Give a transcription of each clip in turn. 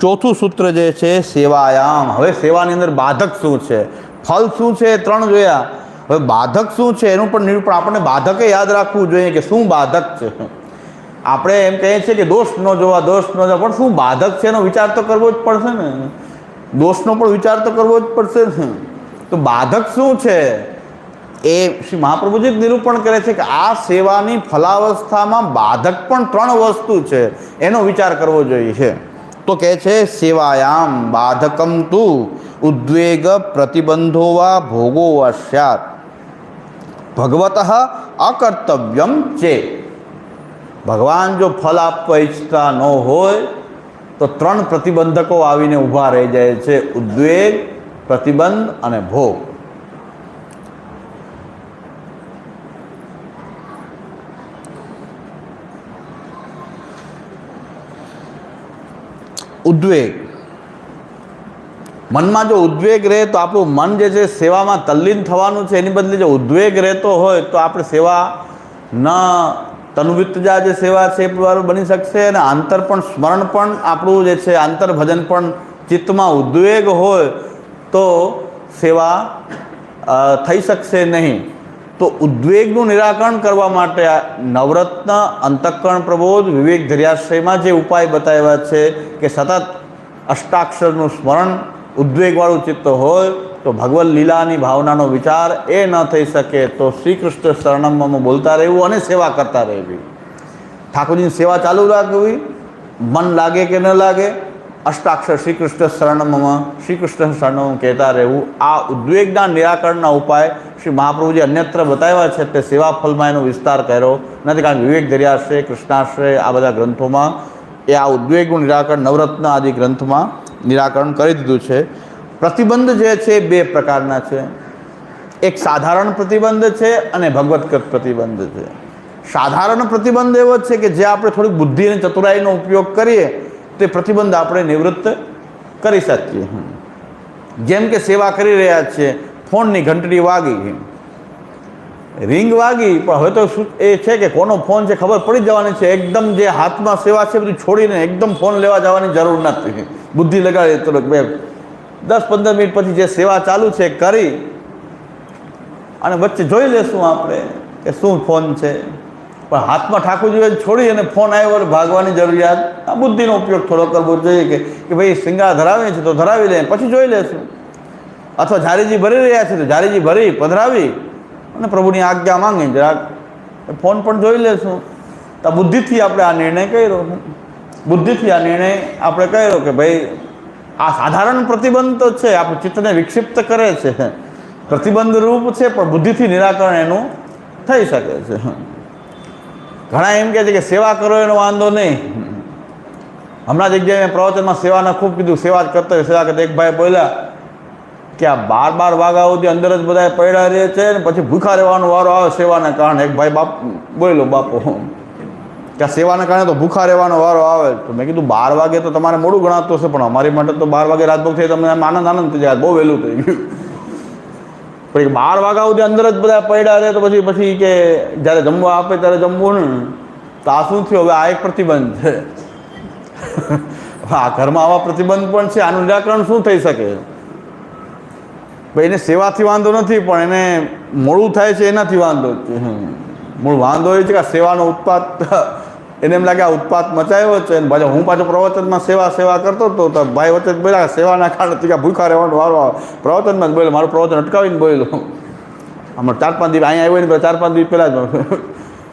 ચોથું સૂત્ર જે છે, સેવાયામ. હવે સેવાની અંદર બાધક શું છે? ફલ શું છે ત્રણ જોયા. હવે બાધક શું છે એનું પણ નિરૂપણ આપણને બાધકે યાદ રાખવું જોઈએ કે શું બાધક છે. આપણે એમ કહીએ છીએ કે દોષ ન જોવા, દોષ ન જોવા. પણ શું બાધક છે એનો વિચાર તો કરવો જ પડશે ને? દોષનો પણ વિચાર તો કરવો જ પડશે ને? તો બાધક શું છે? એ શ્રી મહાપ્રભુજી જ નિરૂપણ કરે છે કે આ સેવાની ફલાવસ્થામાં બાધક પણ ત્રણ વસ્તુ છે. એનો વિચાર કરવો જોઈએ. છે તો કહે છે, સેવાયામ બાધકમ તુ ઉદ્વેગ પ્રતિબંધો વા ભોગો વા ભગવત અકર્તવ્યમ છે ભગવાન જો ફલ આપવા ઈચ્છતા ન હોય, તો ત્રણ પ્રતિબંધકો આવીને ઊભા રહી જાય છે, ઉદ્વેગ, પ્રતિબંધ અને ભોગ. ઉદ્વેગ. મનમાં જો ઉદ્વેગ રહે તો આપણું મન જે છે સેવામાં તલ્લીન થવાનું છે, એની બદલે જો ઉદ્વેગ રહેતો હોય તો આપણે સેવા ન તનુવિત્તજા જે સેવા છે એ પ્રમાણે બની શકશે અને આંતર પણ સ્મરણ પણ આપણું જે છે આંતર ભજન પણ ચિત્તમાં ઉદ્વેગ હોય તો સેવા થઈ શકશે નહીં. તો ઉદ્વેગનું નિરાકરણ કરવા માટે નવરત્ન, અંતઃકરણ પ્રબોધ, વિવેક ધર્યાશ્રયમાં જે ઉપાય બતાવ્યા છે કે સતત અષ્ટાક્ષરનું સ્મરણ ઉદ્વેગવાળું ચિત્ત હોય, તો ભગવત લીલાની ભાવનાનો વિચાર એ ન થઈ શકે તો શ્રી કૃષ્ણ શરણમમાં બોલતા રહેવું અને સેવા કરતા રહેવી. ઠાકોરજીની સેવા ચાલુ રાખવી. મન લાગે કે ન લાગે? અષ્ટાક્ષર શ્રી કૃષ્ણ શરણમમાં શ્રી કૃષ્ણ શરણમ કહેતા રહેવું. આ ઉદ્વેગના નિરાકરણના ઉપાય શ્રી મહાપ્રભુજી અન્યત્ર બતાવ્યા છે, તે સેવા ફલમાં એનો વિસ્તાર કર્યો. નથી કારણ કે વિવેક દરિયાશ્રય, કૃષ્ણાશ્રય, આ બધા ગ્રંથોમાં એ આ ઉદ્વેગનું નિરાકરણ, નવરત્ન આદિ ગ્રંથમાં નિરાકરણ કરી દીધું છે. પ્રતિબંધ જે છે, બે પ્રકારના છે. એક સાધારણ પ્રતિબંધ છે અને ભગવતકૃત પ્રતિબંધ છે. સાધારણ પ્રતિબંધ એવો છે કે જે આપણે થોડીક બુદ્ધિ અને ચતુરાઈનો ઉપયોગ કરીએ તે પ્રતિબંધ આપણે નિવૃત્ત કરી શકીએ જેમ કે સેવા કરી રહ્યા છીએ ફોનની ઘંટડી વાગી રિંગ વાગી, પણ હવે તો શું એ છે કે કોનો ફોન છે ખબર પડી જવાની છે. એકદમ જે હાથમાં સેવા છે બધું છોડીને એકદમ ફોન લેવા જવાની જરૂર નથી. બુદ્ધિ લગાડી તો બે, દસ પંદર મિનિટ પછી જે સેવા ચાલુ છે કરી. અને વચ્ચે જોઈ લેશું આપણે કે શું ફોન છે. પણ હાથમાં ઠાકોરજી છોડી અને ફોન આવ્યો ભાગવાની જરૂરિયાત. આ બુદ્ધિનો ઉપયોગ થોડો કરવો જોઈએ કે ભાઈ શિંગાર ધરાવે છે તો ધરાવી લે, પછી જોઈ લેશું. અથવા ઝારીજી ભરી રહ્યા છે તો ઝારીજી ભરી, પધરાવી અને પ્રભુની આજ્ઞા માંગી જરાક ફોન પણ જોઈ લેશું. તો બુદ્ધિથી આપણે આ નિર્ણય કર્યો. બુદ્ધિથી આ નિર્ણય આપણે કર્યો કે ભાઈ, આ સાધારણ પ્રતિબંધ તો છે, આપણું ચિત્તને વિક્ષિપ્ત કરે છે. પ્રતિબંધ રૂપ છે, પણ બુદ્ધિથી નિરાકરણ એનું થઈ શકે છે. ઘણા એમ કહે છે કે સેવા કરો એનો વાંધો નહીં. હમણાં જગ્યાએ મેં પ્રવચનમાં સેવાના ખૂબ કીધું, સેવા જ કરતા સેવા કરતા એક ભાઈ બોલ્યા કે આ બાર બાર વાગા સુધી અંદર જ બધા પડ્યા રહે છે ને પછી ભૂખા રહેવાનો વારો આવે સેવાના કારણે. એક ભાઈ બાપ બોલ્યો, બાપો, કે સેવાના કારણે તો ભૂખા રહેવાનો વારો આવે. તો મેં કીધું, બાર વાગે તો તમારે મોડું ગણાતું હશે, પણ અમારી માટે તો બાર વાગે રાતભોગ થઈ તમને આનંદ આનંદ થઈ જાય, બહુ વહેલું થઈ ગયું. પછી બાર વાગ્યા સુધી અંદર જ બધા પડ્યા રહે તો પછી પછી કે જ્યારે જમવા આપે ત્યારે જમવું ને? તો આ શું થયું? હવે આ એક પ્રતિબંધ છે. આ ઘરમાં આવા પ્રતિબંધ પણ છે. આનું નિરાકરણ શું થઈ શકે? ભાઈ, એને સેવાથી વાંધો નથી, પણ એને મોડું થાય છે એનાથી વાંધો. મૂળ વાંધો એ છે કે સેવાનો ઉત્પાદ એને એમ લાગે આ ઉત્પાત મચાવ્યો છે અને પાછો હું પાછો પ્રવચનમાં સેવા સેવા કરતો હતો તો ભાઈ વચ્ચે જ બોલ્યા, સેવાના કારણે તીકા ભૂખા રહેવાનો વારો પ્રવચનમાં જ બોલ્યો, મારું પ્રવચન અટકાવીને બોલ્યો. હમણાં ચાર પાંચ દિવસ અહીંયા આવ્યો ને ચાર પાંચ દિવસ પહેલાં જ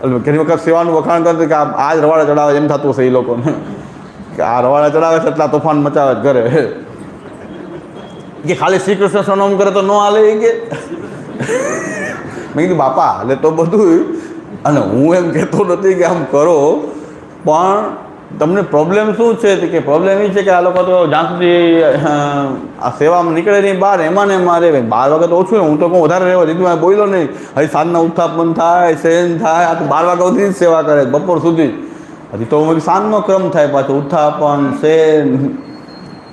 એટલે ઘણી વખત સેવાનું વખાણ કરતું કે આ જ રવાડા ચડાવે, એમ થતું હશે એ લોકોને. કે આ રવાડા ચડાવે છે એટલા તોફાન મચાવે ઘરે. કે ખાલી શ્રી કૃષ્ણ સનમ કરે તો ન હાલે કે. મેં કીધું, બાપા, એટલે તો બધું અને હું એમ કહેતો નથી કે આમ કરો, પણ તમને પ્રોબ્લેમ શું છે? કે પ્રોબ્લેમ એ છે કે આ લોકો તો જ્યાં સુધી આ સેવામાં નીકળે નહીં, બહાર એમાં ને એમાં રહે. બાર વાગે તો ઓછું હું તો કહું, વધારે રહેવા દીધું બોલ્યો નહીં. હજી સાંજના ઉત્થાપન થાય શયન થાય, આ તો બાર વાગ્યા સુધી જ સેવા કરે બપોર સુધી. હજી તો સાંજનો ક્રમ થાય પાછો. ઉત્થાપન શેન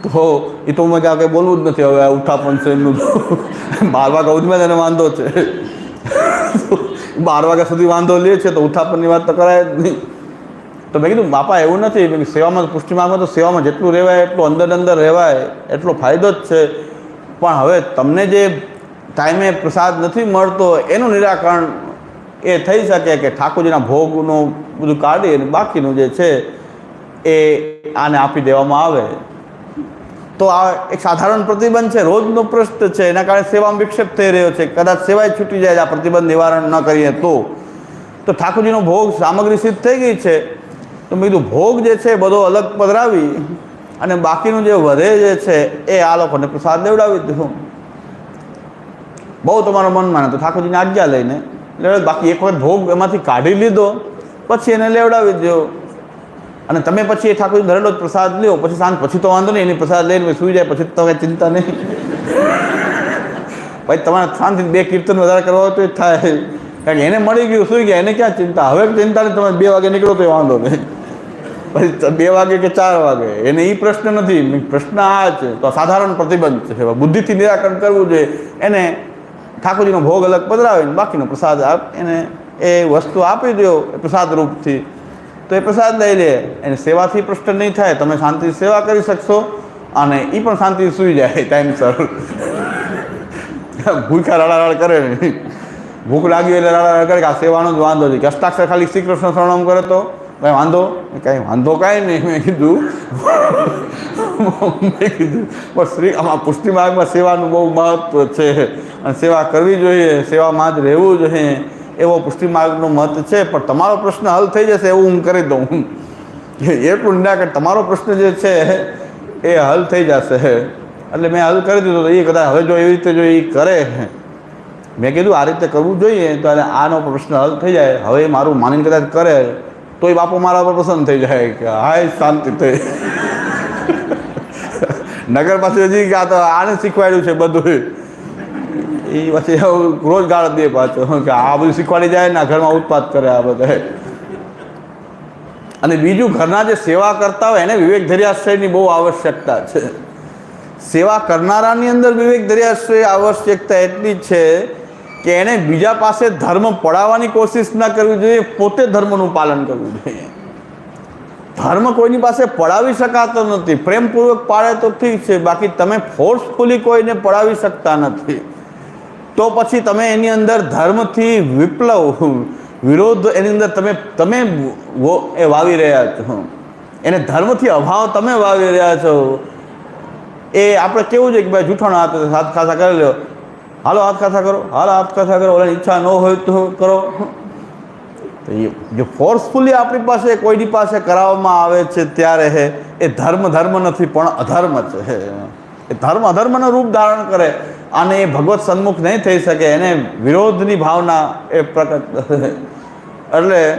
તો એ તો મેં કંઈ બોલવું જ નથી. હવે આ સેનનું બાર વાગ્યા સુધીમાં જ વાંધો છે. બાર વાગ્યા સુધી વાંધો લે છે તો ઉત્થાપનની વાત તો કરાય જ નહીં. તો મેં કીધું, બાપા, એવું નથી. સેવામાં પુષ્ટિ માર્ગમાં તો સેવામાં જેટલું રહેવાય, એટલું અંદર અંદર રહેવાય, એટલો ફાયદો જ છે. પણ હવે તમને જે ટાઈમે પ્રસાદ નથી મળતો, એનું નિરાકરણ એ થઈ શકે કે ઠાકોરજીના ભોગનું બધું કાઢી અને બાકીનું જે છે એ આને આપી દેવામાં આવે. તો આ એક સાધારણ પ્રતિબંધ છે, રોજનો પ્રશ્ન છે, એના કારણે સેવામાં વિક્ષેપ થઈ રહ્યો છે. કદાચ સેવાય છૂટી જાય આ પ્રતિબંધ નિવારણ ન કરીએ તો. તો ઠાકોરજીનો ભોગ સામગ્રી સિદ્ધ થઈ ગઈ છે. તો મેં કીધું, ભોગ જે છે બધો અલગ પધરાવી અને બાકીનું જે વધે જે છે એ આ લોકોને પ્રસાદ દેવડાવી દીધું બહુ તમારું મન માને. તો ઠાકોરજીની આજ્ઞા લઈને લેવડાવી બાકી એક વખત ભોગ એમાંથી કાઢી લીધો, પછી એને લેવડાવી દો અને તમે પછી એ ઠાકોરજી ધરેલો પ્રસાદ લ્યો, પછી સાંજ પછી તો વાંધો નહીં, એની પ્રસાદ લઈને સુઈ જાય, પછી તો ચિંતા નહીં. ભાઈ, તમારે શાંતિ બે કીર્તન વધારે કરવા હોય તો એ થાય. કારણ કે એને મળી ગયું, સુઈ ગયા, એને ક્યાં ચિંતા? હવે ચિંતા નહીં તમે બે વાગે નીકળો તો વાંધો નહીં. પછી બે વાગે કે ચાર વાગે? એને એ પ્રશ્ન નથી. પ્રશ્ન આ છે, તો સાધારણ પ્રતિબંધ છે. બુદ્ધિથી નિરાકરણ કરવું જોઈએ. એને ઠાકોરજીનો ભોગ અલગ પધરાવીને બાકીનો પ્રસાદ આપ, એને એ વસ્તુ આપી દો પ્રસાદ રૂપથી તો એ પ્રસાદ લઈ લે. એને સેવાથી પ્રશ્ન નહીં થાય, તમે શાંતિથી સેવા કરી શકશો અને એ પણ શાંતિ સૂઈ જાય ટાઈમસર ભૂખા રડારડ કરે ભૂખ લાગી એટલે રડારડ કરે કે આ સેવાનો જ વાંધો છે. કષ્ટાક્ષર ખાલી શ્રી કૃષ્ણ શરણમ કરે તો? કાંઈ વાંધો? કાંઈ વાંધો કાંઈ નહીં, મેં કીધું. મેં કીધું પણ શ્રી, આમાં પુષ્ટિ માર્ગમાં સેવાનું બહુ મહત્વ છે. અને સેવા કરવી જોઈએ, સેવામાં જ રહેવું જોઈએ. એવો પુષ્ટિ માર્ગનો મત છે, પણ તમારો પ્રશ્ન હલ થઈ જશે એવું હું કરી દઉં. એટલું નિરાકરણ તમારો પ્રશ્ન જે છે એ હલ થઈ જશે. એટલે મેં હલ કરી દીધો તો એ કદાચ હવે જો એવી રીતે જો એ કરે. મેં કીધું આ રીતે કરવું જોઈએ, તો આનો પ્રશ્ન હલ થઈ જાય. હવે મારું માનીને કદાચ કરે તો એ બાપુ મારા પર પસંદ થઈ જાય કે હાય શાંતિ થઈ. નગર પાસે હજી કે આ તો આને શીખવાડ્યું છે બધું એ પછી રોજગાર રોજ દે પાછો. કે આ બધું શીખવાડી જાય ને ઘરમાં ઉત્પાદ કરે આ બધા. અને બીજું, ઘરના જે સેવા કરતા હોય એને વિવેક ધર્યાશ્રયની બહુ આવશ્યકતા છે. સેવા કરનારાની અંદર વિવેક ધર્યાશ્રય આવશ્યકતા એટલી છે કે એણે બીજા પાસે ધર્મ પડાવવાની કોશિશ ના કરવી જોઈએ, પોતે ધર્મનું પાલન કરવું જોઈએ. ધર્મ કોઈની પાસે પડાવી શકાતો નથી. પ્રેમપૂર્વક પાડે તો ઠીક છે. બાકી તમે ફોર્સફુલી કોઈને પડાવી શકતા નથી. તો પછી તમે એની અંદર ધર્મથી વિપ્લવ, વિરોધ એની અંદર તમે તમે એ વાવી રહ્યા છો. એને ધર્મથી અભાવ તમે વાવી રહ્યા છો. એ આપણે કેવું છે કે ભાઈ જૂઠાણો હાથ હાથ ખાસા કરી લો હાલો હાથ ખાસા કરો. હાલો હાથ ખાસા કરો. ઓલાની ઈચ્છા ન હોય તો કરો. તો એ જો ફોર્સફુલી આપણી પાસે કોઈની પાસે કરાવવામાં આવે છે ત્યારે એ ધર્મ ધર્મ નથી પણ અધર્મ છે. એ ધર્મ અધર્મનું રૂપ ધારણ કરે. અને એ ભગવત સન્મુખ નહીં થઈ શકે, એને વિરોધની ભાવના એ પ્રકટ એટલે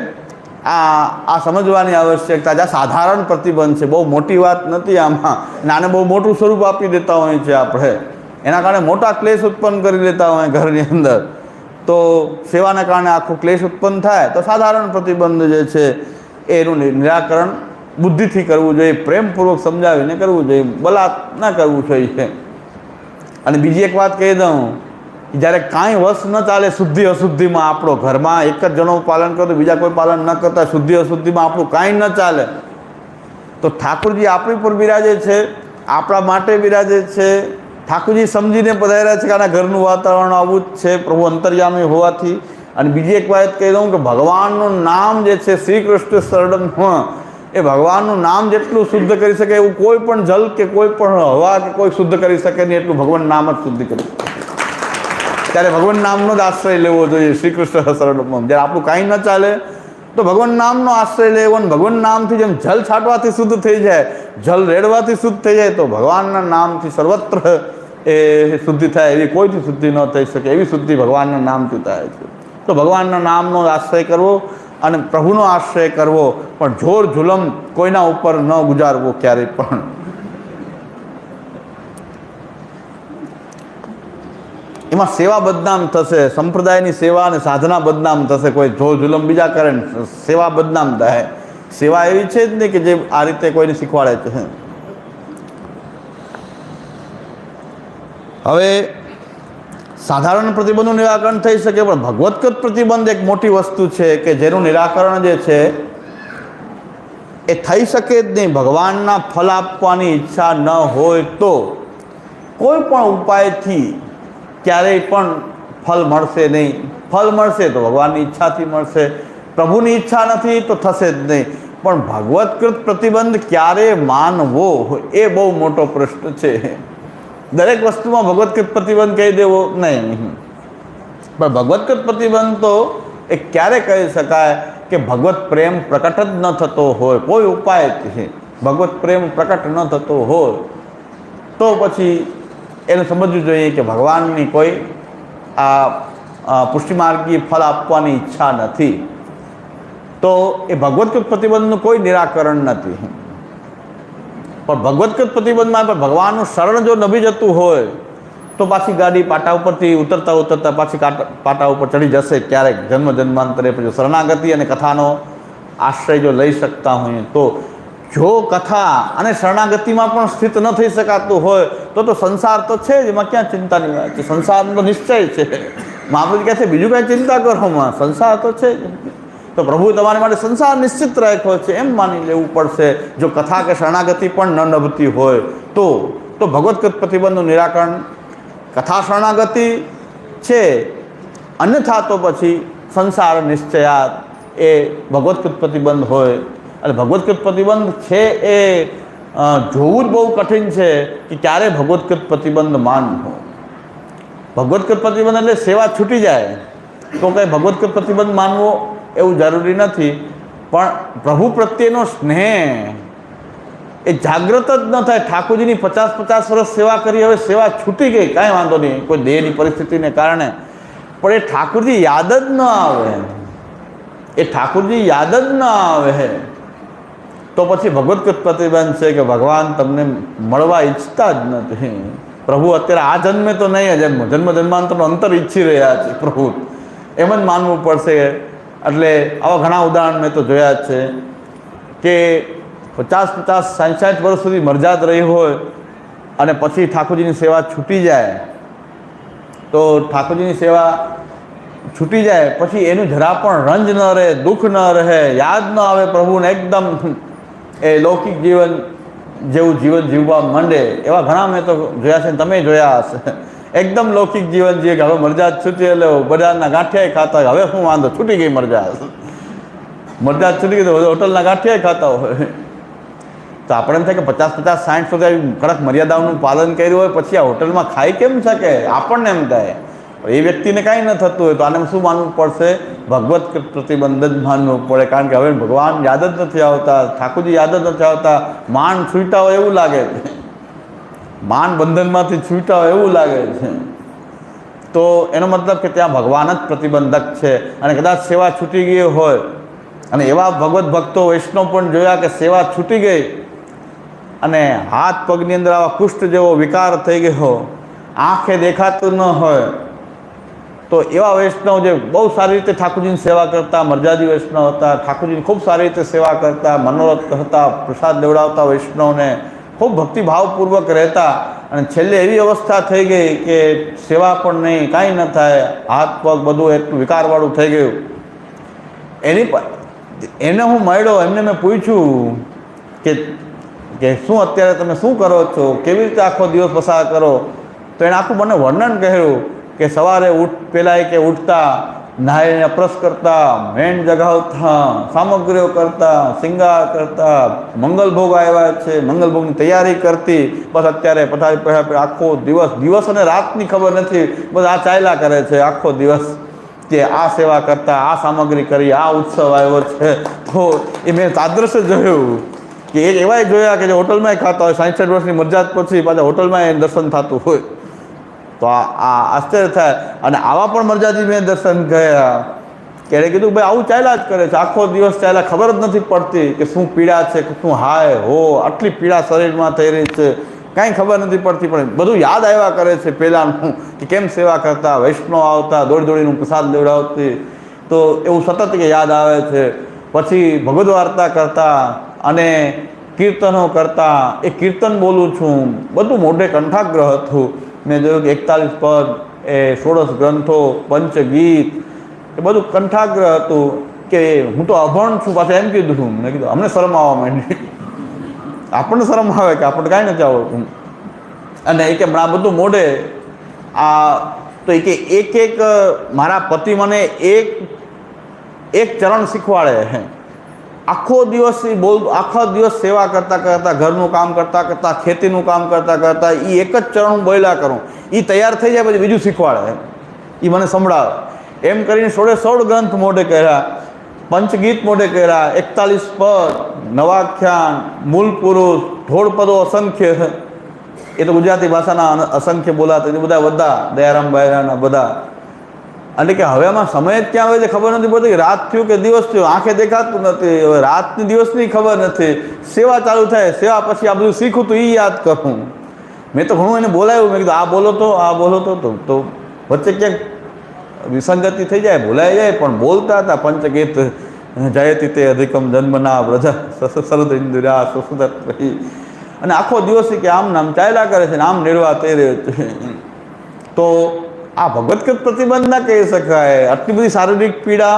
આ આ સમજવાની આવશ્યકતા આ સાધારણ પ્રતિબંધ છે. બહુ મોટી વાત નથી આમાં. અને આને બહુ મોટું સ્વરૂપ આપી દેતા હોય છે આપણે. એના કારણે મોટા ક્લેશ ઉત્પન્ન કરી દેતા હોય ઘરની અંદર. તો સેવાના કારણે આખો ક્લેશ ઉત્પન્ન થાય. તો સાધારણ પ્રતિબંધ જે છે, એનું નિરાકરણ બુદ્ધિથી કરવું જોઈએ, પ્રેમપૂર્વક સમજાવીને કરવું જોઈએ. બલાત ના કરવું જોઈએ. અને બીજી એક વાત કહી દઉં જ્યારે કાંઈ વશ ન ચાલે શુદ્ધિ અશુદ્ધિમાં આપણો ઘરમાં એક જ જણો પાલન કરતો બીજા કોઈ પાલન ન કરતા શુદ્ધિ અશુદ્ધિમાં આપણું કાંઈ ન ચાલે. તો ઠાકુરજી આપણી પર બિરાજે છે, આપણા માટે બિરાજે છે. ઠાકુરજી સમજીને પધાર્યા છે કે આના ઘરનું વાતાવરણ આવું જ છે, પ્રભુ અંતર્યામી હોવાથી. અને બીજી એક વાત કહી દઉં કે ભગવાનનું નામ જે છે શ્રી કૃષ્ણ શરણમ એ ભગવાનનું નામ જેટલું શુદ્ધ કરી શકે, એવું કોઈ પણ જલ કે કોઈ પણ હવા કે કોઈ શુદ્ધ કરી શકે નહીં, એટલું ભગવાન નામ જ શુદ્ધ કરી ત્યારે ભગવાન નામનો જ આશ્રય લેવો જોઈએ શ્રી કૃષ્ણ સરળમાં જ્યારે આપણું કાંઈ ન ચાલે, તો ભગવાન નામનો આશ્રય લેવો અને ભગવાન નામથી જેમ જલ છાંટવાથી શુદ્ધ થઈ જાય, જલ રેડવાથી શુદ્ધ થઈ જાય, તો ભગવાનના નામથી સર્વત્ર એ શુદ્ધિ થાય, એવી કોઈથી શુદ્ધિ ન થઈ શકે, એવી શુદ્ધિ ભગવાનના નામથી થાય છે. તો ભગવાનના નામનો આશ્રય કરવો અને પ્રભુનો આશ્રય કરવો, પણ જોર જુલમ કોઈના ઉપર ન ગુજારવો ક્યારેય પણ. એમાં સેવા બદનામ થશે, સંપ્રદાયની સેવા અને સાધના બદનામ થશે, કોઈ જો જુલમ બીજા કરે સેવા બદનામ થાય. સેવા એવી છે જ નહીં કે જે આ રીતે કોઈને શીખવાડે છે. હવે સાધારણ પ્રતિબંધનું નિરાકરણ થઈ શકે, પણ ભગવતગત પ્રતિબંધ એક મોટી વસ્તુ છે કે જેનું નિરાકરણ જે છે, એ થઈ શકે જ નહીં. ભગવાનના ફલ આપવાની ઈચ્છા ન હોય તો કોઈ પણ ઉપાયથી ક્યારેય પણ ફલ મળશે નહીં. ફલ મળશે તો ભગવાનની ઈચ્છાથી મળશે. પ્રભુની ઈચ્છા નથી તો થશે જ નહીં. પણ ભગવતકૃત પ્રતિબંધ ક્યારે માનવો એ બહુ મોટો પ્રશ્ન છે. દરેક વસ્તુમાં ભગવતકૃત પ્રતિબંધ કહી દેવો? નહીં. પણ ભગવતકૃત પ્રતિબંધ તો એ ક્યારે કહી શકાય કે ભગવત પ્રેમ પ્રકટ જ ન થતો હોય? કોઈ ઉપાયથી ભગવત પ્રેમ પ્રકટ ન થતો હોય. તો પછી એને સમજવું જોઈએ કે ભગવાનની કોઈ આ પુષ્ટિમાર્ગી ફળ આપવાની ઈચ્છા નથી. તો એ ભગવતકૃત પ્રતિબંધનું કોઈ નિરાકરણ નથી. પણ ભગવતકૃત પ્રતિબંધમાં પણ ભગવાનનું શરણ જો નભી જતું હોય, તો પાછી ગાડી પાટા ઉપરથી ઉતરતા ઉતરતા પાછી પાટા ઉપર ચડી જશે. ક્યારેક જન્મ જન્માંતરે પછી શરણાગતિ અને કથાનો આશ્રય જો લઈ શકતા હોઈએ, તો જો કથા અને શરણાગતિમાં પણ સ્થિત ન થઈ શકાતું હોય, તો તો સંસાર તો છે જ, એમાં ક્યાં ચિંતાની વાત છે? સંસારનો નિશ્ચય છે. મહાપ્રભુ કહે છે, બીજું કાંઈ ચિંતા કરો, સંસાર તો છે જ. તો પ્રભુ તમારી માટે સંસાર નિશ્ચિત રાખ્યો છે, એમ માની લેવું પડશે. જો કથા કે શરણાગતિ પણ ન નભતી હોય, તો તો ભગવત પ્રતિબંધનું નિરાકરણ. કથા શરણાગતિ છે, અન્યથા તો પછી સંસાર નિશ્ચયાત એ ભગવતકૃત પ્રતિબંધ હોય. અને ભગવતકૃત પ્રતિબંધ છે એ જોવું જ બહુ કઠિન છે કે ક્યારે ભગવતકૃત પ્રતિબંધ માનવો ભગવતકૃત પ્રતિબંધ એટલે સેવા છૂટી જાય. તો કંઈ ભગવતકૃત પ્રતિબંધ માનવો એવું જરૂરી નથી. પણ પ્રભુ પ્રત્યેનો સ્નેહ એ જાગૃત જ ન થાય. ઠાકોરજીની પચાસ પચાસ વર્ષ સેવા કરી, હવે સેવા છૂટી ગઈ. કાંઈ વાંધો નહીં. કોઈ દેહની પરિસ્થિતિને કારણે. પણ એ ઠાકોરજી યાદ જ ન આવે. એ ઠાકોરજી યાદ જ ન આવે. તો પછી ભગવત પ્રતિબંધ છે કે ભગવાન તમને મળવા ઈચ્છતા જ નથી. પ્રભુ અત્યારે આ જન્મે તો નહીં જન્મ જન્મ જન્માંતરનો અંતર ઈચ્છી રહ્યા છે પ્રભુ. એમ જ માનવું પડશે. એટલે આવા ઘણા ઉદાહરણ મેં તો જોયા જ છે કે પચાસ પચાસ સાઠ સાઠ વર્ષ સુધી મરજાદ રહી હોય અને પછી ઠાકોરજીની સેવા છૂટી જાય, તો ઠાકોરજીની સેવા છૂટી જાય, પછી એનું જરા પણ રંજ ન રહે, દુઃખ ન રહે, યાદ ન આવે પ્રભુને એકદમ એ લૌકિક જીવન જેવું જીવન જીવવા માંડે, એવા ઘણા મેં તો જોયા છે તમે જોયા હશે. એકદમ લૌકિક જીવન જીવે કે હવે મરજાદ છૂટી એટલે બજારના ગાંઠિયા ખાતા. હવે શું વાંધો? છૂટી ગઈ મરજાદ મરજાદ છૂટી ગઈ તો હોટલના ગાંઠિયા ખાતા હોય. તો આપણે એમ થાય કે પચાસ પચાસ સાઠ સુધી કડક મર્યાદાઓનું પાલન કર્યું હોય, પછી આ હોટલમાં ખાઈ કેમ શકે? આપણને એમ થાય. એ વ્યક્તિને કાંઈ ન થતું હોય તો આને શું માનવું પડશે? ભગવત પ્રતિબંધ જ માનવું પડે. કારણ કે હવે ભગવાન યાદ જ નથી આવતા, ઠાકોરજી યાદ જ નથી આવતા. માન છૂટા હોય એવું લાગે. છે માન બંધનમાંથી છૂટા એવું લાગે છે. તો એનો મતલબ કે ત્યાં ભગવાન જ પ્રતિબંધક છે અને કદાચ સેવા છૂટી ગઈ હોય. અને એવા ભગવત ભક્તો વૈષ્ણવ પણ જોયા કે સેવા છૂટી ગઈ અને હાથ પગની અંદર આવા કુષ્ઠ જેવો વિકાર થઈ ગયો, આંખે દેખાતું ન હોય. તો એવા વૈષ્ણવ જે બહુ સારી રીતે ઠાકોરજીની સેવા કરતા મરજાદી વૈષ્ણવ હતા, ઠાકોરજીની ખૂબ સારી રીતે સેવા કરતા, મનોરથ હતા, પ્રસાદ લેવડાવતા વૈષ્ણવને ખૂબ ભક્તિભાવપૂર્વક રહેતા અને છેલ્લે એવી અવસ્થા થઈ ગઈ કે સેવા પણ નહીં, કાંઈ ન થાય, હાથ પગ બધું એટલું વિકારવાળું થઈ ગયું. એની એને હું મળ્યો, એમને મેં પૂછ્યું કે કે શું અત્યારે તમે શું કરો છો? કેવી રીતે આખો દિવસ પસાર કરો? તો એણે આખું મને વર્ણન કહ્યું કે સવારે ઉઠ પહેલાં કે ઉઠતા નાહીને અપ્રસ કરતા મેણ જગાવતા સામગ્રીઓ કરતા, શિંગાર કરતા, મંગલભોગ આવ્યા છે, મંગલભોગની તૈયારી કરતી. બસ અત્યારે પથારી પહેલા આખો દિવસ દિવસ અને રાતની ખબર નથી. બસ આ ચાલ્યા કરે છે, આખો દિવસ કે આ સેવા કરતા, આ સામગ્રી કરી, આ ઉત્સવ આવ્યો છે. તો એ મેં તાદ્રશ્ય જોયું કે એક એવાય જોયા કે જે હોટલમાં ખાતા હોય સાઠ વર્ષની મરજાત પછી પાછા હોટલમાં એ દર્શન થતું હોય. તો આ આશ્ચર્ય થાય. અને આવા પણ મરજાદી મેં દર્શન ગયા કે એણે કીધું ભાઈ આવું ચાલ્યા જ કરે છે. આખો દિવસ ચાલ્યા ખબર જ નથી પડતી કે શું પીડા છે, શું હાય, હો, આટલી પીડા શરીરમાં થઈ રહી છે. કાંઈ ખબર નથી પડતી, પણ બધું યાદ આવ્યા કરે છે પહેલાંનું, કે કેમ સેવા કરતા, વૈષ્ણવ આવતા દોડી દોડીનું પ્રસાદ લેવડાવતી. તો એવું સતત કે યાદ આવે છે. પછી ભગવદ વાર્તા કરતા અને કીર્તનો કરતા. એ કીર્તન બોલું છું. બધું મોઢે કંઠાગ્રહ હતું. મેં જોયું કે એકતાલીસ પદ, એ ષોડશ ગ્રંથો, પંચગીત, એ બધું કંઠાગ્રહ હતું કે હું તો અભણ છું, પાછા એમ કીધું હું મેં કીધું, અમને શરમ આવવા માંડી. આપણને શરમ આવે કે આપણને કાંઈ નથી આવડતું. અને એ કે આ બધું મોઢે. આ તો એ કે એક એક મારા પતિ મને એક એક ચરણ શીખવાડે હે. આખો દિવસ એ બોલ, આખો દિવસ સેવા કરતાં કરતાં, ઘરનું કામ કરતાં કરતાં, ખેતીનું કામ કરતાં કરતાં એ એક જ ચરણ હું બોલ્યા કરું. એ તૈયાર થઈ જાય પછી બીજું શીખવાડે. એ મને સંભળાવે. એમ કરીને સોળે સોળ ગ્રંથ મોઢે કર્યા, પંચગીત મોઢે કર્યા, એકતાલીસ પદ, નવાખ્યાન મૂળ પુરુષ ઢોળપદો અસંખ્ય. એ તો ગુજરાતી ભાષાના અસંખ્ય બોલાતા, એ બધા બધા દયારામ બાયરાના બધા. એટલે કે હવે આમાં સમય જ ક્યાં આવે છે ખબર નથી પડતી કે રાત થયું કે દિવસ થયો? આંખે દેખાતું નથી. હવે રાતની દિવસની ખબર નથી. સેવા ચાલુ થાય, સેવા પછી આ બધું શીખું તો એ યાદ કરું. મેં તો ઘણું એને બોલાવ્યું. મેં કીધું, આ બોલો તો, આ બોલો તો. તો વચ્ચે ક્યાંક વિસંગતિ થઈ જાય, ભૂલાઈ જાય, પણ બોલતા હતા પંચગીત, જયતી તે અધિકમ જન્મના વ્રજા સરદ ઇન્દિરા સુસુદત રહી. અને આખો દિવસ કે આમ નામ ચાલ્યા કરે છે આમ નિર્વાહ થઈ રહ્યો છે. તો આ ભગવતકૃત પ્રતિબંધ ના કહી શકાય. આટલી બધી શારીરિક પીડા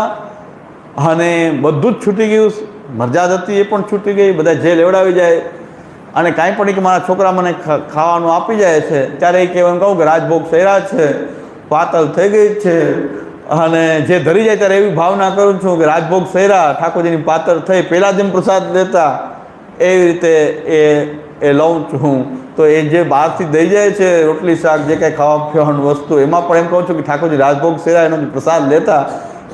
અને બધું જ છૂટી ગયું. મરજાદ હતી એ પણ છૂટી ગઈ. બધા જે લેવડાવી જાય. અને કાંઈ પણ કે મારા છોકરા મને ખાવાનું આપી જાય છે, ત્યારે એ કહેવાનું કહું કે રાજભોગ સૈરા છે પાતલ થઈ ગઈ છે. અને જે ધરી જાય ત્યારે એવી ભાવના કરું છું કે રાજભોગ સૈરા ઠાકોરજીની પાતળ થઈ, પહેલાં જેમ પ્રસાદ લેતા એવી રીતે એ એ લઉં છું. તો એ જે બહારથી દઈ જાય છે રોટલી, શાક, જે કાંઈ ખાવા પીવાનું વસ્તુ, એમાં પણ એમ કહું છું કે ઠાકોરજી રાજભોગ સેવા એનો પ્રસાદ લેતા,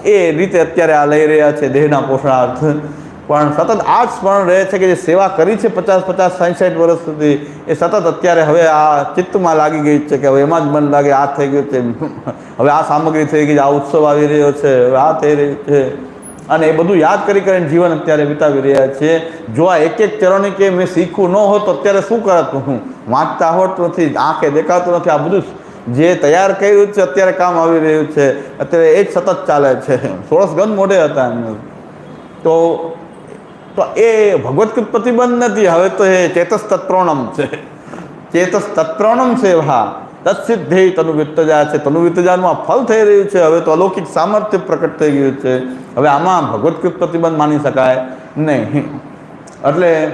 એ રીતે અત્યારે આ લઈ રહ્યા છે દેહના પોષણાર્થ. પણ સતત આ જ સ્મરણ રહે છે કે જે સેવા કરી છે પચાસ પચાસ, સાઠ સાઠ વર્ષ સુધી, એ સતત અત્યારે હવે આ ચિત્તમાં લાગી ગઈ છે કે હવે એમાં જ મન લાગે, આ થઈ ગયું છે, હવે આ સામગ્રી થઈ ગઈ છે, આ ઉત્સવ આવી રહ્યો છે, હવે આ થઈ રહ્યું છે. અને એ બધું યાદ કરી કરીને જીવન અત્યારે વિતાવી રહ્યા છે. જો આ એક એક ચરણી કે મેં શીખવું ન હોત તો અત્યારે શું કરત? હું વાંચતા હોત નથી, આંખે દેખાતું નથી. આ બધું જે તૈયાર કર્યું છે અત્યારે કામ આવી રહ્યું છે. અત્યારે એ જ સતત ચાલે છે. સોળસ ગન મોઢે હતા એમને તો તો એ ભગવત પ્રતિબંધ નથી. હવે તો એ ચેતસ તત્રોણમ છે. ચેતસ તત્રોણમ છે હા તત્સિદ્ધે તનુ વિત્તજા છે. તનુ વિત્તજાનું આ ફલ થઈ રહ્યું છે. હવે તો અલૌકિક સામર્થ્ય પ્રકટ થઈ ગયું છે. હવે આમાં ભગવતકૃત પ્રતિબંધ માની શકાય નહીં. એટલે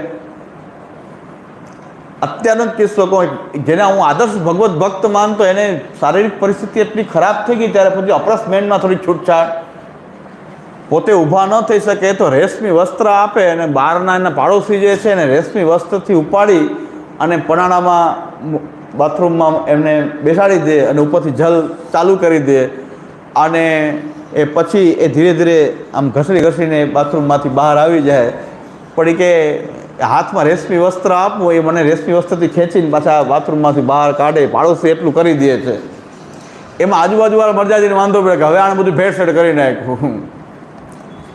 અત્યારનો કિસ્સો જેને હું આદર્શ ભગવત ભક્ત માનતો એને શારીરિક પરિસ્થિતિ એટલી ખરાબ થઈ ગઈ ત્યારે પછી અપરસમેન્ટમાં થોડી છૂટછાટ. પોતે ઊભા ન થઈ શકે તો રેશમી વસ્ત્ર આપે અને બહારના એના પાડોશી જે છે એને રેશમી વસ્ત્રથી ઉપાડી અને પનાળામાં બાથરૂમમાં એમને બેસાડી દે અને ઉપરથી જલ ચાલુ કરી દે. અને એ પછી એ ધીરે ધીરે આમ ઘસડી ઘસડીને બાથરૂમમાંથી બહાર આવી જાય. પડી કે હાથમાં રેશમી વસ્ત્ર આપવું એ મને રેશમી વસ્ત્રથી ખેંચીને પાછા બાથરૂમમાંથી બહાર કાઢે. પાડોશી એટલું કરી દે છે. એમાં આજુબાજુવાળા મરજાજીને વાંધો પડે કે હવે આને બધું ભેળસેળ કરી નાખ્યું.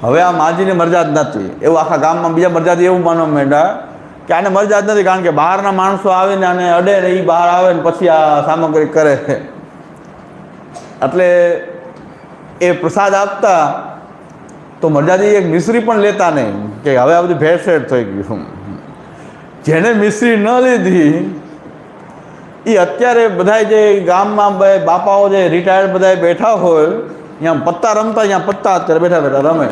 હવે આ માજીને મરજાદ નથી. એવું આખા ગામમાં બીજા મરજાદી એવું માનવા માંડ્યા કે આને મરજા જ નથી, કારણ કે બહારના માણસો આવીને અને અડે ને એ બહાર આવે ને પછી આ સામગ્રી કરે એટલે એ પ્રસાદ આપતા તો મરજાદી એક મિશ્રી પણ લેતા નહીં, કે હવે આ બધું ભેળસેળ થઈ ગયું જેને મિશ્રી ન લીધી એ અત્યારે બધા જે ગામમાં બાપાઓ જે રિટાયર્ડ બધા બેઠા હોય ત્યાં પત્તા રમતા ત્યાં પત્તા અત્યારે બેઠા બેઠા રમે.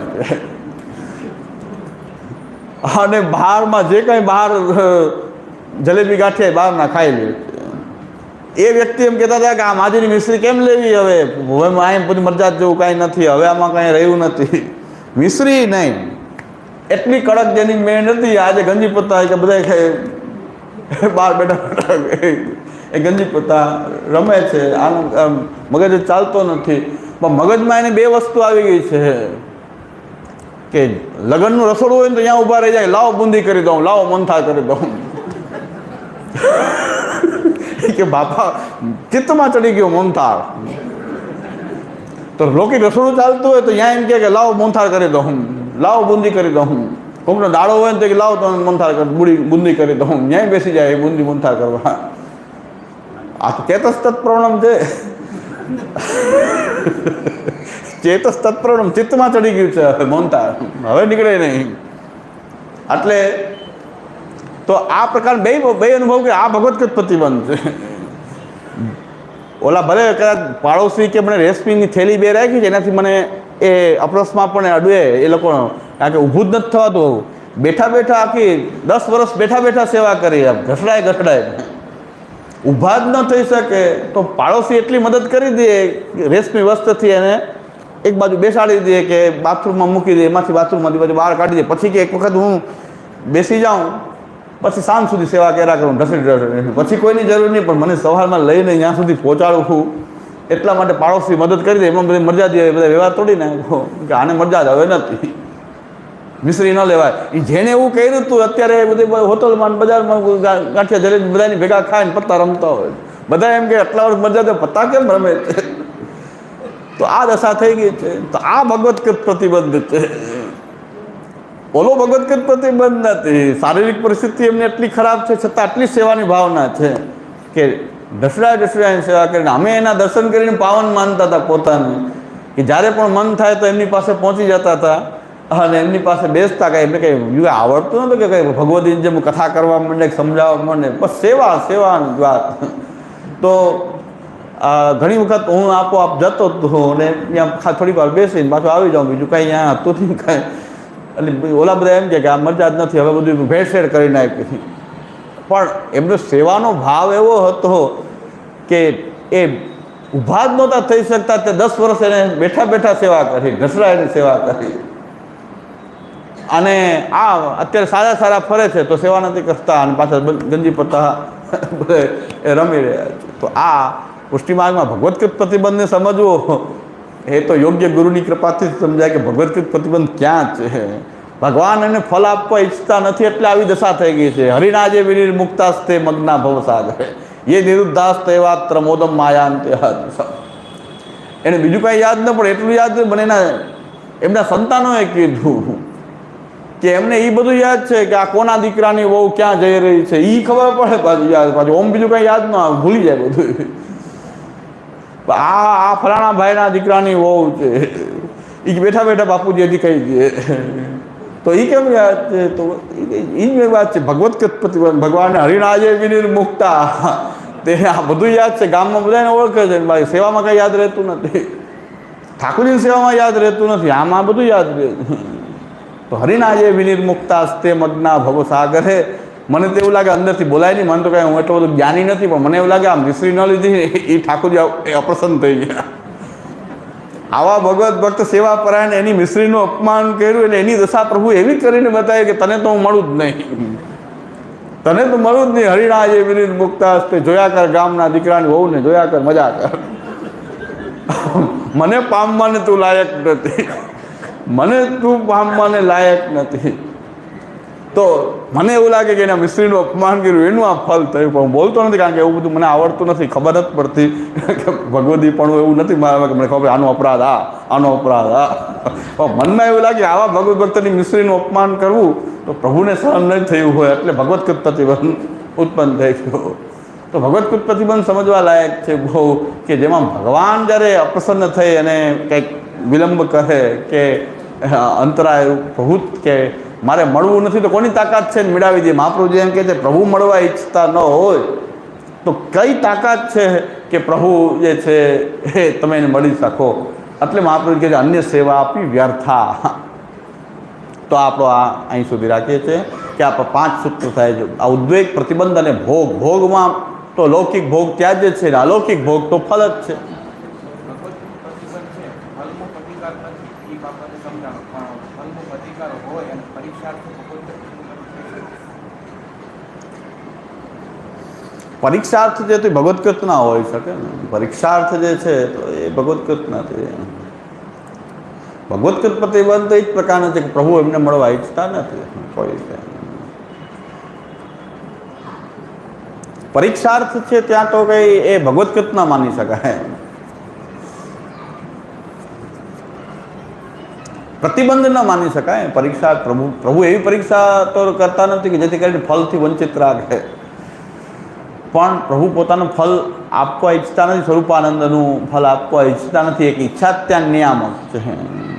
અને બહારમાં જે કંઈ બહાર જલેબી ગાંઠિયા બહારના ખાઈ લે એ વ્યક્તિ એમ કહેતા હતા કે આ માજીની મિશ્રી કેમ લેવી હવે? હવે અહીં બધું મરજાત જેવું કાંઈ નથી, હવે આમાં કાંઈ રહ્યું નથી. મિશ્રી નહીં. એટલી કડક જેની મેં નથી આજે ગંજી પત્તા કે બધા બહાર બેઠા બેઠા એ ગંજી પત્તા રમે છે આનું આમ મગજ ચાલતો નથી. પણ મગજમાં એને બે વસ્તુ આવી ગઈ છે. કે લગ્નનું રસોડું હોય ને તો ત્યાં ઊભા રહી જાય, લાવો બુંદી કરી દઉં, લાવો મંથા કરી દઉં. કે બાપા, ચિત્તમાં ચડી ગયો મોનથાળ તો લોકી રસોડું ચાલતું હોય તો ત્યાં એમ કે લાવો મોનથાળ કરી દઉં, લાવો બુંદી કરી દઉં. કોકનો દાડો હોય ને તો લાવો તમે મોનથાળ બુડી, બુંદી કરી દઉં. ન્યાય બેસી જાય, એ બુંદી મોનથાળ કરવા. આ તો ચેતસ તત્પ્રણમ છે. ચેતસ તત્પ્રણમ, ચિત્તમાં ચડી ગયું છે. હવે મોનથાળ હવે નીકળે નહીં. એટલે તો આ પ્રકાર બે બે અનુભવ કે આ ભગવત પ્રતિબંધ છે. ઓલા ભલે કદાચ પાડોશી કે મને રેશમીની થેલી બે રાખી છે, એનાથી મને એ અપરસમાં પણ અડવે, એ લોકો કારણ કે ઊભું જ નથી થવાતું બેઠા બેઠા આખી દસ વર્ષ બેઠા બેઠા સેવા કરી, આમ ઘસડાય ઘસડાય. ઊભા જ ન થઈ શકે. તો પાડોશી એટલી મદદ કરી દે, રેશમી વસ્ત્રથી એને એક બાજુ બેસાડી દે કે બાથરૂમમાં મૂકી દે, એમાંથી બાથરૂમમાંથી પછી બહાર કાઢી દે. પછી કે એક વખત હું બેસી જાઉં, પછી સાંજ સુધી સેવા કર્યા કરું, ઢસડી ઢસડી. પછી કોઈની જરૂર નહીં, પણ મને સવારમાં લઈને ત્યાં સુધી પહોંચાડવું એટલા માટે પાડોશી મદદ કરી દે, એમાં બધી મરજા દે બધા વ્યવહાર તોડી નાખ્યો કે આને મરજા જ હવે નથી. મિશ્રી ન લેવાય. એ જેને એવું કર્યું હતું અત્યારે બધી હોટલમાં બજારમાં ગાંઠિયા જલેબી બધાની ભેગા ખાઈને પત્તા રમતા હોય. બધા એમ કે, આટલા વર્ષ મરજા પત્તા કેમ રમે? છે તો આ દશા થઈ ગઈ છે. તો આ ભગવતકૃત પ્રતિબંધ છે. ઓલો ભગવતકૃત પ્રતિબંધ નથી. શારીરિક પરિસ્થિતિ એમની એટલી ખરાબ છે, છતાં આટલી સેવાની ભાવના છે કે દસડા દસડાની સેવા કરીને અમે એના દર્શન કરીને પાવન માનતા હતા પોતાને કે જ્યારે પણ મન થાય તો એમની પાસે પહોંચી જતા હતા અને એમની પાસે બેસતા કાંઈ એમને કંઈ આવડતું નતું કે કંઈ ભગવતીની જેમ કથા કરવા માંડે સમજાવવા માંડે. બસ સેવા સેવાની વાત. તો ઘણી વખત હું આપોઆપ જતો હતો અને ત્યાં થોડી વાર બેસીને પાછું આવી જાઉં, બીજું કાંઈ અહીંયા હતું નહીં કાંઈ. એટલે ઓલા બધા એમ કે આ મજા જ નથી, હવે બધું ભેળસેળ કરી નાખી. પણ એમનો સેવાનો ભાવ એવો હતો કે એ ઊભા જ નહોતા થઈ શકતા તે દસ વર્ષ એને બેઠા બેઠા સેવા કરી ઘસડાઈને સેવા કરી. અને આ અત્યારે સારા સારા ફરે છે, તો સેવા નથી કરતા અને પાછા ગંજી પત્તા એ રમી રહ્યા છે. તો આ પુષ્ટિમાર્ગમાં ભગવતકૃત પ્રતિબંધને સમજવો. એ તો યોગ્ય ગુરુની કૃપાથી સમજાય કે ભગવતકૃત પ્રતિબંધ ક્યાં છે. ભગવાન એને ફલ આપવા ઈચ્છતા નથી એટલે આવી દશા થઈ ગઈ છે. હરિના જે વિનિર મુક્તાસ્તે મગ્ના ભવસાગર એ નિરુદ્ધાસ તેવા ત્રમોદમ માયાંતે એને બીજું કાંઈ યાદ ન પડે. એટલું યાદ મને એના, એમના સંતાનોએ કીધું કે એમને એ બધું યાદ છે કે આ કોના દીકરાની વહુ ક્યાં જઈ રહી છે. એ ખબર પડે પાછું યાદ. પાછું ઓમ બીજું કાંઈ યાદ ન આવે. ભૂલી જાય બધું. આ આ ફલાણા ભાઈના દીકરાની વહુ છે. એ બેઠા બેઠા બાપુજી હજી કહી દે. તો એ કેમ યાદ છે? તો એ વાત છે. ભગવત પ્રતિબંધ ભગવાન હરિનાજે વિનિર્મુક્તા તે આ બધું યાદ છે. ગામમાં બધાને ઓળખે છે. ભાઈ સેવામાં કંઈ યાદ રહેતું નથી. ઠાકોરજીની સેવામાં યાદ રહેતું નથી. આમાં બધું યાદ રહે તો હરિણાજે વિનિર્મુક્તા સ્તે મગ્ના ભવ સાગરે મને તો એવું લાગે અંદરથી બોલાય નહીં. મને તો કાંઈ હું એટલો બધો જ્ઞાની નથી, પણ મને એવું લાગે આમ વિસરી ન લીધી એ ઠાકોરજી અપ્રસન્ન થઈ ગયા. આવા ભગવત ભક્ત સેવા પરાયણ એની મિશ્રીનું અપમાન કર્યું એટલે એની દશા પ્રભુ એવી કરીને બતાવી કે તને તો હું મળું જ નહીં. તને તો મળું જ નહીં. હરિણા જે વિરીત વિનિત મુક્તાસ્તે જોયા કર ગામના દીકરાની વહુને જોયા કર, મજા કર. મને પામવાને તું લાયક નથી. મને તું પામવાને લાયક નથી. તો મને એવું લાગે કે એના મિસ્ત્રીનું અપમાન કર્યું, એનું આ ફલ થયું, પણ બોલતો નથી કારણ કે એવું બધું મને આવડતું નથી, ખબર જ પડતી કે ભગવદી પણ એવું નથી મારા મને ખબર આનો અપરાધ આ, આનો અપરાધ આ. મનમાં એવું લાગે આવા ભગવત ભક્તની મિસ્ત્રીનું અપમાન કરવું તો પ્રભુને સહન નહીં થયું હોય, એટલે ભગવત પ્રતિબંધ ઉત્પન્ન થઈ ગયો. તો ભગવત પ્રતિબંધ સમજવા લાયક છે બહુ કે જેમાં ભગવાન જ્યારે અપ્રસન્ન થઈ અને કંઈક વિલંબ કરે કે અંતરાય પ્રભુત કે મારે મળવું નથી તો કોની તાકાત છે મેળાવી દે? મહાપ્રભુજી એમ કહે છે, પ્રભુ મળવા ઈચ્છતા ન હોય. તો કઈ તાકાત છે કે પ્રભુ જે છે એ તમે એને મળી શકો? એટલે મહાપ્રભુ કહે છે, અન્ય સેવા આપી વ્યર્થા. તો આપણો આ અહીં સુધી રાખીએ છીએ કે આપણે પાંચ સૂત્ર થાય છે. આ ઉદ્વેગ, પ્રતિબંધ અને ભોગ. ભોગમાં તો લૌકિક ભોગ ત્યાજ્ય છે ને, અલૌકિક ભોગ તો ફલ જ છે ભગવત પ્રતિબંધ છે ફલનો પ્રતિકાર નથી એ પણ ફલનો પ્રતિકાર હોય અને પરીક્ષાર્થ ભગવત પ્રતિબંધ. પરીક્ષાર્થ જે તો એ કૃતના હોઈ શકે ને. પરીક્ષાર્થ જે છે તો એ ભગવત્કૃત નથી. ભગવત્કૃત પ્રતિબંધ તો એ જ પ્રકારનો છે કે પ્રભુ એમને મળવા ઈચ્છતા નથી. કોઈ પરીક્ષાર્થ છે ત્યાં તો કઈ એ ભગવત કૃતના માની શકાય. પ્રતિબંધ ન માની શકાય. પરીક્ષા પ્રભુ પ્રભુ એવી પરીક્ષા તો કરતા નથી કે જેથી કરીને ફલથી વંચિત રાખે. પણ પ્રભુ પોતાનું ફલ આપવા ઈચ્છતા નથી. સ્વરૂપાનંદનું ફલ આપવા ઈચ્છતા નથી. એક ઈચ્છા ત્યાં નિયામક છે.